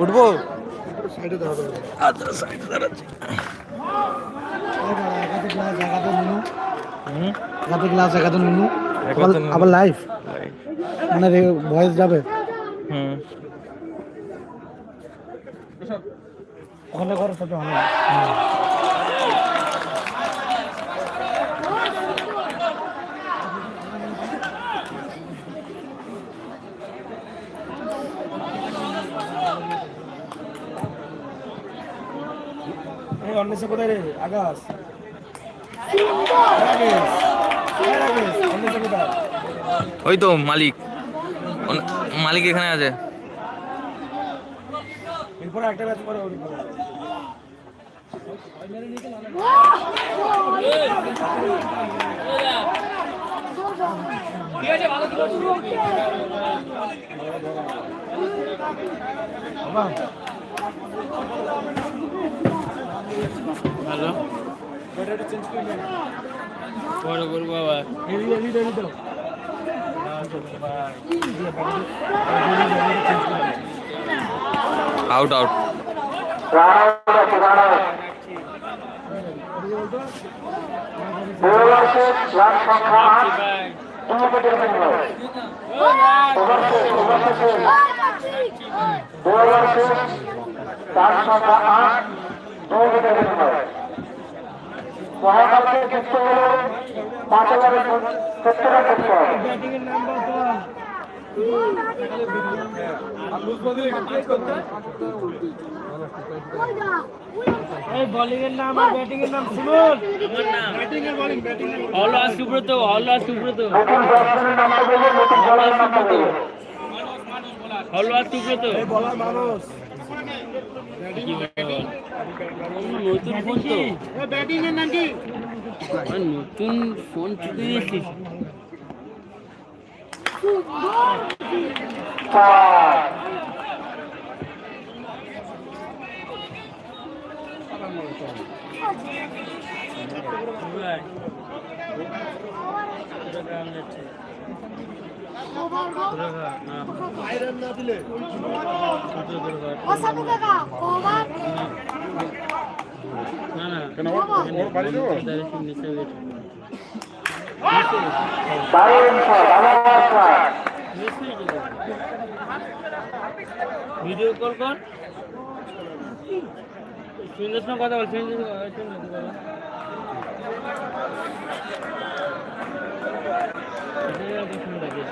উঠবো আচ্ছা। আবার লাইভ মানে ভয়েস যাবে। হুম। ওখানে করো ভালো কোথায় রে? আকাশ। ওই তো মালিক। মালিক এখানে আছে। এরপরে একটা ম্যাচ পরে ওর উপরে। বাবা, ভালো। বড় হেভি দাও। আউট আউট তার সংখ্যা আট মহাকালকে যুক্ত হল পাঁচ হাজার সত্তর করতে হবে সুব্রত হল আর সুব্রত নতুন ব্যাটসম্যানের নামটা বলবে নতুন বলারের নামটা বলবে হল আর সুব্রত মানুষ? নতুন ফোন তো ব্যাটিং এর নাম নতুন ফোন চুকে দিয়েছিস চার আয়রন ভিডিও কল কর। কথা বল।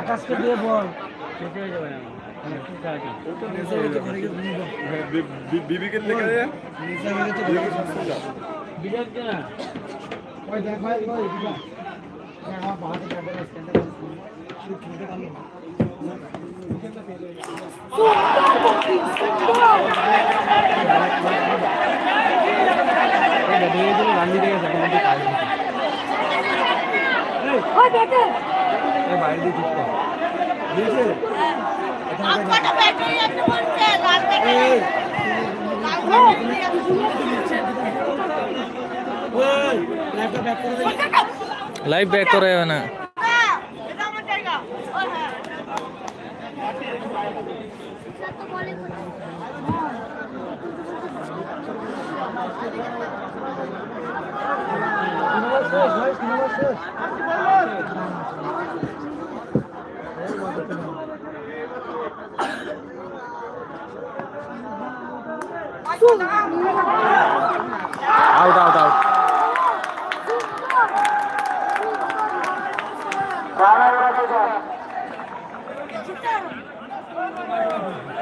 আকাশকে দিয়ে বল। বিরক্ত না ওই দেখ ভাই ওই দিদা আমার বাহাতে ক্যামেরা স্ট্যান্ডে খেলতে পারল না ওই ব্যাটারি ল্যাপটপ ব্যাক করে দে লাইভ ব্যাক করা যাবে না এটা আমার জায়গা ও হ্যাঁ তো বলে আউট আউট আউট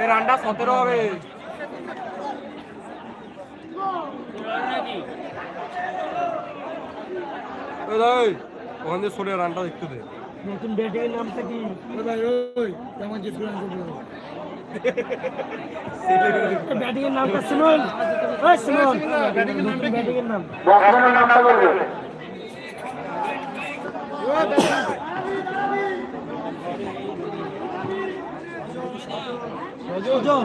রানটা সতেরো হবে ওই ওই ওখান সরে রানটা দেখতে দে। নতুন ব্যাটিং এর নামটা কি? ওই ভাই ওই কেমন জিত করে ব্যাটিং এর নামটা শুনুন ওই শুনুন নতুন ব্যাটিং এর নাম। নামটা বলবে। সজন।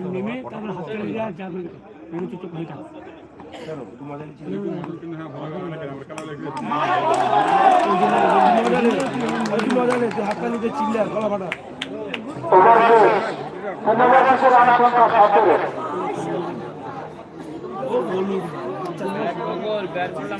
নেমে তারপর করে দিয়ে আর যাবে আমি তো চুপ হয়ে সংখ্যা সতেরো গোল ব্যাট করলাম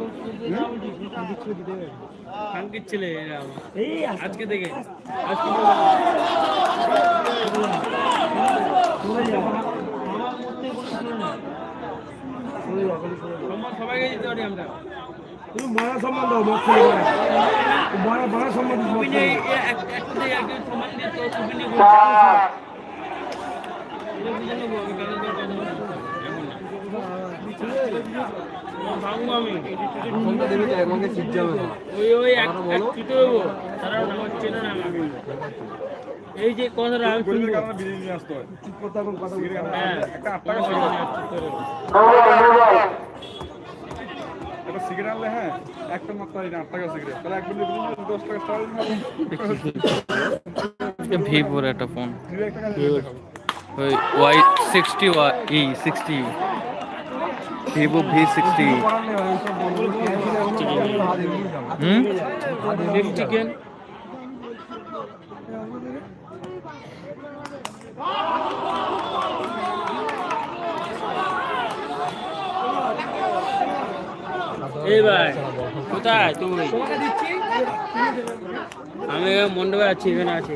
খানকির ছেলে আজকে থেকে সবাইকে দিতে পারি আমরা তুমি মারা সম্মান দাও মত মারা মারা সম্মান তুমি সম্মান দিয়ে আমি আমি এই যে কথাটা আমি শুনব। হ্যাঁ। একটা সিগারেট। আনলে হ্যাঁ একটা মাত্র আট টাকা সিগারেট। তাহলে এক মিনিট দশ টাকা স্টার ভিভোর একটা ফোন। ওই Y sixty E sixty. Vivo V sixty. হুম এই ভাই কোথায় তুমি আমি মণ্ডপে আছি এখানে আছি।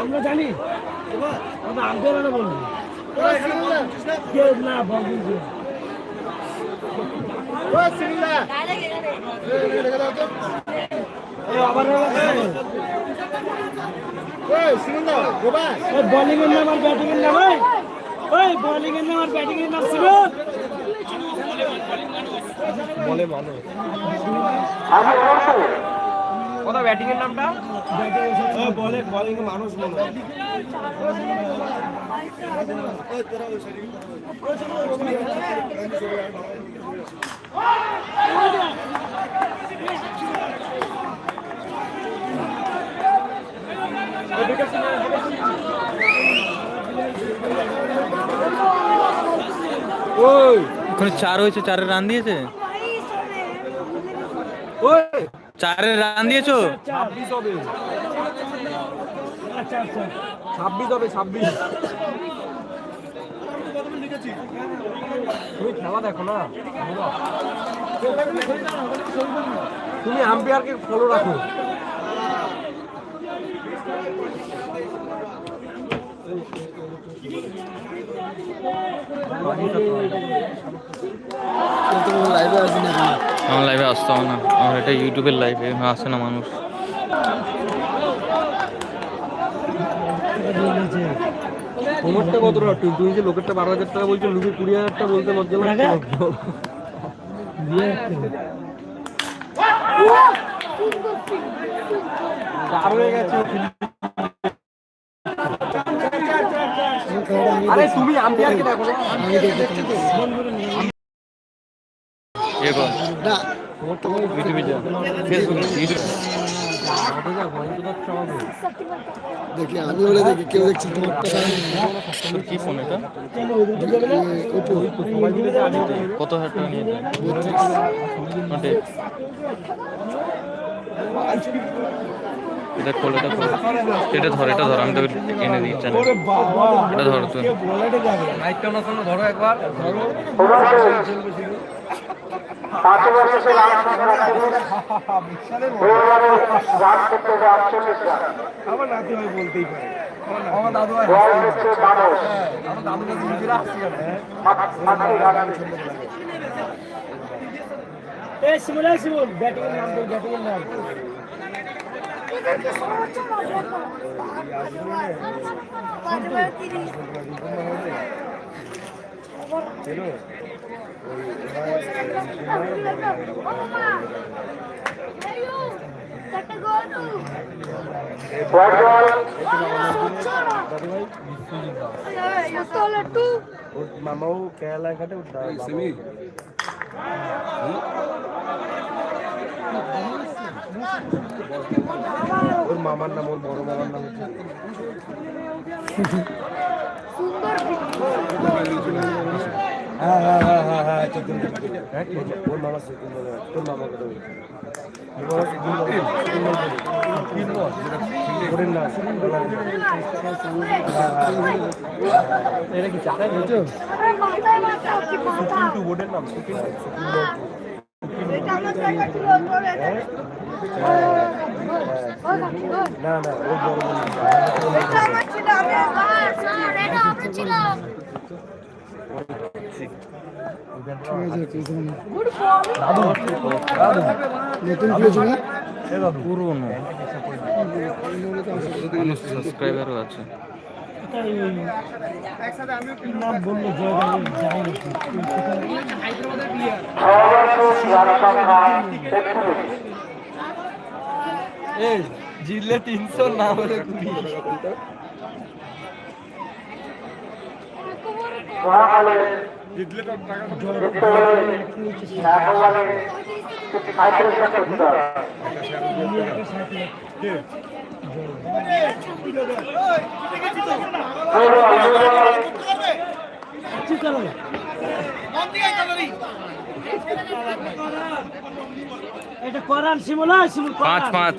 আমরা জানি। আমরা আন্দোলনে বলব। না বলব বলিং এর নাম আর ব্যাটিং এর নাম ওই বলিং এর নাম আর ব্যাটিং এর নাম ছিল। বলে মানুষ আমি ব্যাটিং এর নামটা? বলে বলিং মানুষ বলে ওই। ওখানে চার হয়েছে চারের রান দিয়েছে? চারের রান দিয়েছ? ছাব্বিশ হবে। ছাব্বিশ হবে ছাব্বিশ। তুমি খেলা দেখো না? তুমি আম্পায়ারকে ফলো রাখো। আমার লাইভে আসতে হবে না। আমার এটা ইউটিউবের লাইভে আসে না মানুষ। তোমারটা কত টাকা তুমি যে লোকেরটা বারো হাজার টাকা বলছো লুকে কুড়ি হাজার টাকা বলতে লজ্জা লাগছে। চার হয়ে গেছে আরে তুমি আম্পায়ারকে দেখো না আমি বলে দেখি কেউ দেখছি তোমার কি ফোন এটা? ওপো কত হাজার টাকা নিয়ে যায়? এটা খোল এটা খোল। এটা ধর এটা ধর আমি তোকে এনে দিই চ্যানেল এটা ধর তুই। মাইকটা না ধরো একবার। ধরো। পাঁচ বছর রামচন্দ্র রাম করতে আটচল্লিশ রান আমার নাতি ভাই বলতেই পারে আমার দাদু বল হচ্ছে মানুষ আমার দাদু কাছে নিজেরা আসছি এই শিমুল এই শিমুল ব্যাটিং এর নাম বল ব্যাটিং এর নাম এদেরকে মামাও কেরালা ঘাটে সেমি ওর মামার নাম ওর বড় মামার নাম হচ্ছে হ্যাঁ হ্যাঁ হ্যাঁ হ্যাঁ হ্যাঁ ওর মামা সেকেন্ড বলে ওর মামা নতুন জিতলে তিনশো না হলে কুড়ি মহাকালে জিতলে তো টাকা জিততে হলে একেবারে সাঁত্রিশ রান করতে হবে দুই বল, দুই বল। কি করো এটা করান শিমুল পাঁচ পাঁচ।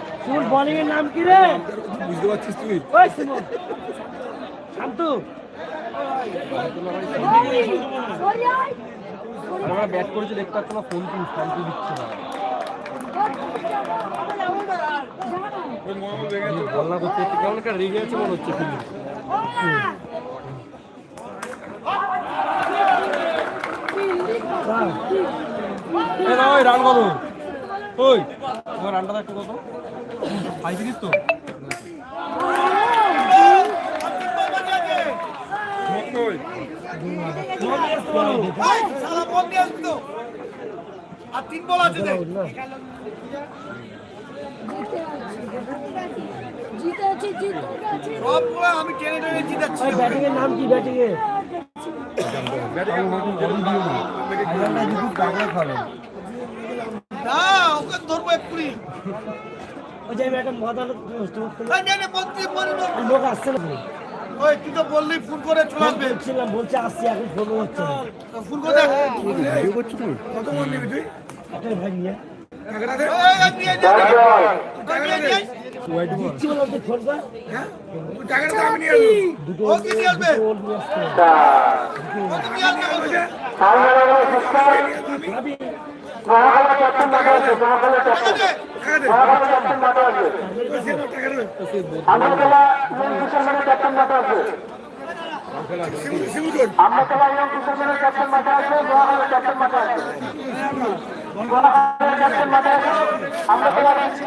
শিমুল বোলিং এর নাম কি রে? বুঝতে পারছিস তুই? ওই শিমুল শান্তু। আমরা ব্যাট করেছি দেখতে পাচ্ছ না ফোন কিন শান্তি দিচ্ছে না। করতে কেমন একটা রেগে আছে মনে হচ্ছে ফিলিং না ওই রান কত ওই। তোমার রানটা একটু কত? সাঁত্রিশ তো। কই জিতে আছে জিতে আছে ওই ব্যাটিং এর নাম কি ব্যাটিং এর কাগড়ে খাবে ওই যে আমি একটা মদালত লোক আসছে না ওই তুই তো বললি ফোন করে চলে আসবে। বলছে আসছি এখন ফোন হচ্ছে ফোন করে দেখ। ভিডিও করছিস কত মন নিবি তুই? একটা ভাই নিয়ে। আমি মহাকালে ক্যাপ্টেন মাঠে আছে, মহাকালে ক্যাপ্টেন। মহাকালে ক্যাপ্টেন মাঠে আছে। আমতলা ইয়ং কিশোরগঞ্জের ক্যাপ্টেন মাঠে আছে। আমতলা ইয়ং কিশোরগঞ্জের ক্যাপ্টেন মাঠে আছে, মহাকালে ক্যাপ্টেন মাঠে আছে। মহাকালে আসছেন মাঠে আসুন আমরা চলে আসছি